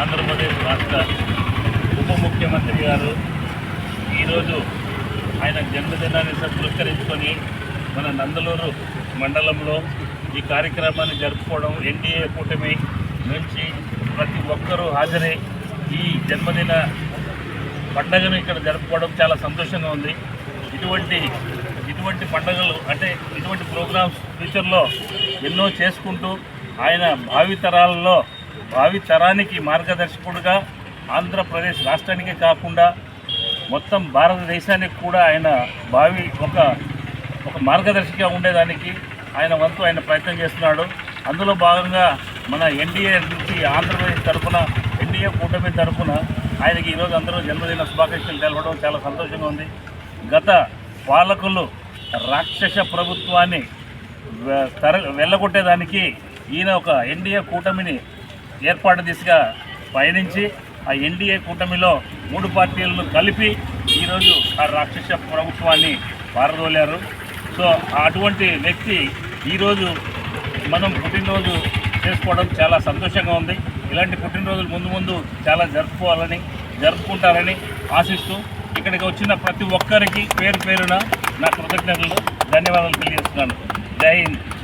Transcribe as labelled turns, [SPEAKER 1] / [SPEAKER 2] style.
[SPEAKER 1] ఆంధ్రప్రదేశ్ రాష్ట్ర ఉప ముఖ్యమంత్రి గారు ఈరోజు ఆయన జన్మదినాన్ని పురస్కరించుకొని మన నందలూరు మండలంలో ఈ కార్యక్రమాన్ని జరుపుకోవడం ఎన్డీఏ కూటమి నుంచి ప్రతి ఒక్కరూ హాజరై ఈ జన్మదిన పండగను ఇక్కడ జరుపుకోవడం చాలా సంతోషంగా ఉంది. ఇటువంటి ఇటువంటి పండగలు అంటే ఇటువంటి ప్రోగ్రామ్స్ ఫ్యూచర్లో ఎన్నో చేసుకుంటూ ఆయన భావితరాలలో భావి తరానికి మార్గదర్శకుడుగా ఆంధ్రప్రదేశ్ రాష్ట్రానికే కాకుండా మొత్తం భారతదేశానికి కూడా ఆయన భావి ఒక ఒక మార్గదర్శిగా ఉండేదానికి ఆయన వంతు ఆయన ప్రయత్నం చేస్తున్నాడు. అందులో భాగంగా మన ఎన్డీఏ నుంచి ఆంధ్రప్రదేశ్ తరఫున ఎన్డీఏ కూటమి తరఫున ఆయనకి ఈరోజు అందరూ జన్మదిన శుభాకాంక్షలు తెలపడం చాలా సంతోషంగా ఉంది. గత పాలకులు రాక్షస ప్రభుత్వాన్ని తర వెళ్ళగొట్టేదానికి ఈయన ఒక ఎన్డీఏ కూటమిని ఏర్పాటు దిశగా పయనించి ఆ ఎన్డీఏ కూటమిలో మూడు పార్టీలను కలిపి ఈరోజు ఆ రాక్షస ప్రభుత్వాన్ని పారదోలారు. సో అటువంటి వ్యక్తి ఈరోజు మనం పుట్టినరోజు చేసుకోవడం చాలా సంతోషంగా ఉంది. ఇలాంటి పుట్టినరోజులు ముందు ముందు చాలా జరుపుకోవాలని జరుపుకుంటారని ఆశిస్తూ ఇక్కడికి వచ్చిన ప్రతి ఒక్కరికి పేరు పేరున నా కృతజ్ఞతలు ధన్యవాదాలు తెలియజేస్తున్నాను. జై హింద్.